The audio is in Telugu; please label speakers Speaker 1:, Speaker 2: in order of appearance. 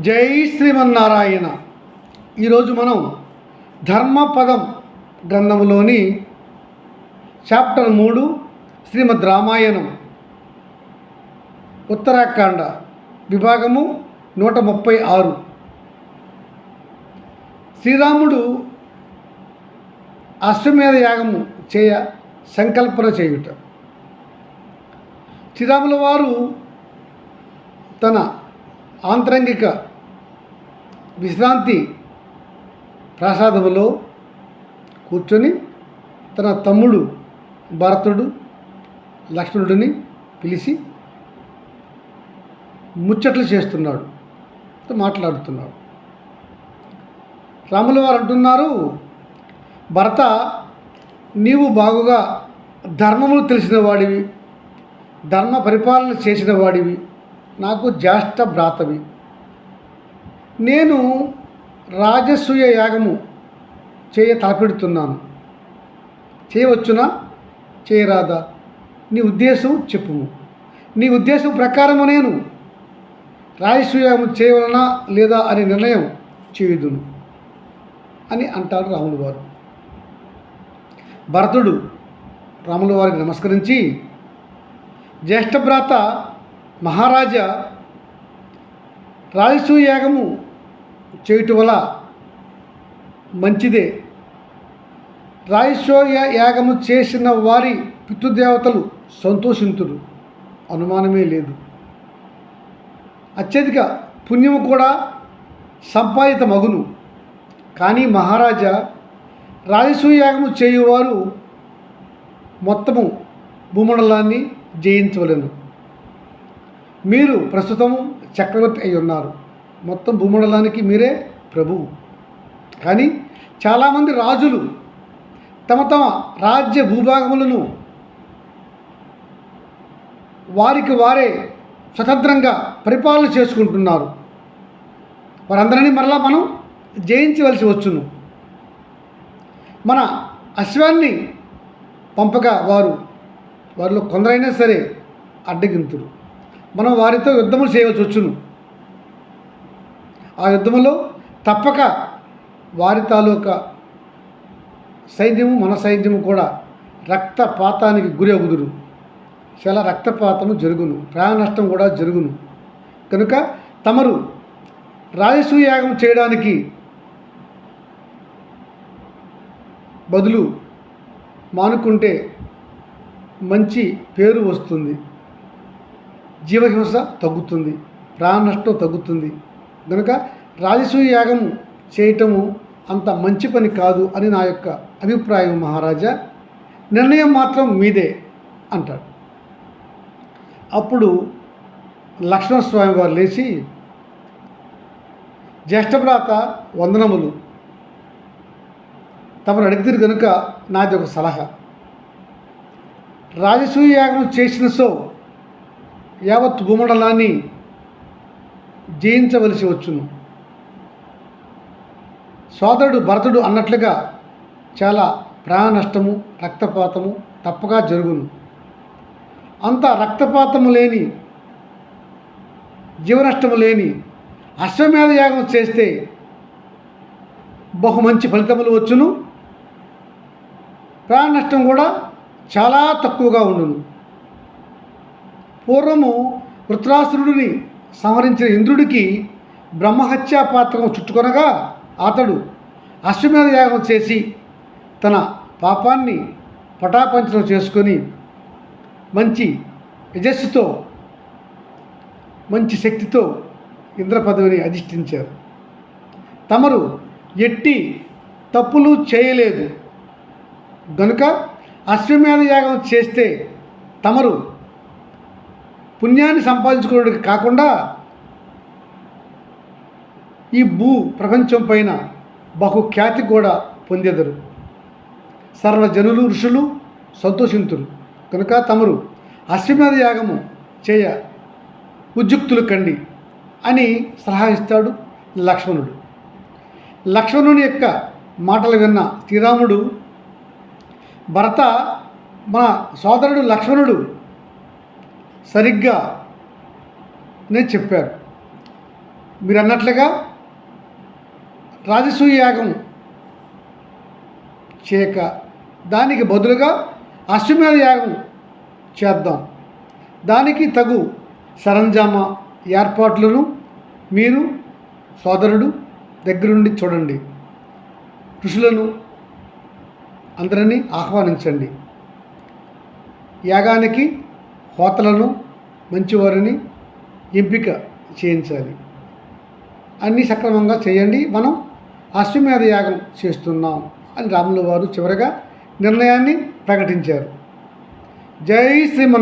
Speaker 1: జై శ్రీమన్నారాయణ. ఈరోజు మనం ధర్మపదం గ్రంథంలోని చాప్టర్ మూడు శ్రీమద్ రామాయణం. ఉత్తరాఖండ విభాగము నూట ముప్పై ఆరు. శ్రీరాముడు అశ్వమేధ యాగము చేయ సంకల్పన చేయుట. శ్రీరాముల వారు తన ఆంతరంగిక విశ్రాంతి ప్రసాదములో కూర్చొని తన తమ్ముడు భరతుడు లక్ష్మణుడిని పిలిచి ముచ్చట్లు చేస్తున్నాడు మాట్లాడుతున్నాడు. రాముల వారు అంటున్నారు భరత నీవు బాగుగా ధర్మములు తెలిసిన వాడివి ధర్మ పరిపాలన చేసిన వాడివి నాకు జ్యేష్ఠ భ్రాతవి. నేను రాజసూయ యాగము చేయ తలపెడుతున్నాను. చేయవచ్చునా? చేయరాదా? నీ ఉద్దేశం చెప్పుము. నీ ఉద్దేశం ప్రకారము నేను రాజసూయాగం చేయవలనా లేదా అనే నిర్ణయం చేయుదును అని అంటాడు రాములు వారు. భరతుడు రాముల వారికి నమస్కరించి జ్యేష్ఠభ్రాత మహారాజా రాజసూయ యాగము చేయటం వల్ల మంచిదే. రాజసూయ యాగము చేసిన వారి పితృదేవతలు సంతోషింతుడు అనుమానమే లేదు. అత్యధిక పుణ్యము కూడా సంపాదిత మగును. కానీ మహారాజా రాజసూయాగము చేయువారు మొత్తము భూమండలాన్ని జయించవలను. మీరు ప్రస్తుతం చక్రవర్తి అయి ఉన్నారు. మొత్తం భూమండలానికి మీరే ప్రభువు కానీ చాలామంది రాజులు తమ తమ రాజ్య భూభాగములను వారికి వారే స్వతంత్రంగా పరిపాలన చేసుకుంటున్నారు. వారందరినీ మరలా మనం జయించవలసి వచ్చును. మన అశ్వాన్ని పంపగా వారు వారిలో కొందరైనా సరే అడ్డగింతురు. మనం వారితో యుద్ధములు చేయవలసి వచ్చును. ఆ యుద్ధంలో తప్పక వారి తాలూకా సైన్యము మన సైన్యము కూడా రక్తపాతానికి గురి అగుదురు చాలా రక్తపాతము జరుగును. ప్రాణ నష్టం కూడా జరుగును. కనుక తమరు రాజసూయాగం చేయడానికి బదులు మానుకుంటే మంచి పేరు వస్తుంది. జీవహింస తగ్గుతుంది. ప్రాణ నష్టం తగ్గుతుంది. కనుక రాజసూయ యాగం చేయటము అంత మంచి పని కాదు అని నా యొక్క అభిప్రాయం మహారాజా. నిర్ణయం మాత్రం మీదే అంటాడు. అప్పుడు లక్ష్మణస్వామి వారు లేచి జ్యేష్ఠభ్రాత వందనములు. తమను అడిగితే కనుక నాది ఒక సలహా. రాజసూయ యాగం చేసిన సో యావత్ భూమండలాన్ని జయించవలసి వచ్చును. సోదరుడు భరతుడు అన్నట్లుగా చాలా ప్రాణ నష్టము రక్తపాతము తప్పగా జరుగును. అంత రక్తపాతము లేని జీవనష్టము లేని అశ్వమేధ యాగం చేస్తే బహు మంచి ఫలితములు వచ్చును. ప్రాణ నష్టం కూడా చాలా తక్కువగా ఉండును. పూర్వము వృత్రాసురుడిని సంహరించిన ఇంద్రుడికి బ్రహ్మహత్యా పాత్రము చుట్టుకొనగా అతడు అశ్వమేధ యాగం చేసి తన పాపాన్ని పటాపంచనం చేసుకొని మంచి యజస్సుతో మంచి శక్తితో ఇంద్ర పదవిని అధిష్ఠించారు. తమరు ఎట్టి తప్పులు చేయలేదు. గనుక అశ్వమేధ యాగం చేస్తే తమరు పుణ్యాన్ని సంపాదించుకోవడానికి కాకుండా ఈ భూ ప్రపంచం పైన బహు ఖ్యాతి కూడా పొందెదరు. సర్వజనులు ఋషులు సంతోషింతులు కనుక తమరు అశ్వమేధ యాగము చేయ ఉద్యుక్తులు కండి అని సలహా ఇస్తాడు లక్ష్మణుడు. లక్ష్మణుని యొక్క మాటలు విన్న శ్రీరాముడు భరత మన సోదరుడు లక్ష్మణుడు సరిగ్గా నేను చెప్పారు. మీరు అన్నట్లుగా రాజసూయ యాగం చేయక దానికి బదులుగా అశ్వమేధ యాగం చేద్దాం. దానికి తగు సరంజామా ఏర్పాట్లను మీరు సోదరుడు దగ్గరుండి చూడండి. ఋషులను అందరినీ ఆహ్వానించండి. యాగానికి హోతలను మంచివారిని ఎంపిక చేయించాలి. అన్నీ సక్రమంగా చేయండి. మనం అశ్వమేధ యాగం చేస్తున్నాం అని రాముల వారు చివరగా నిర్ణయాన్ని ప్రకటించారు. జై శ్రీమన్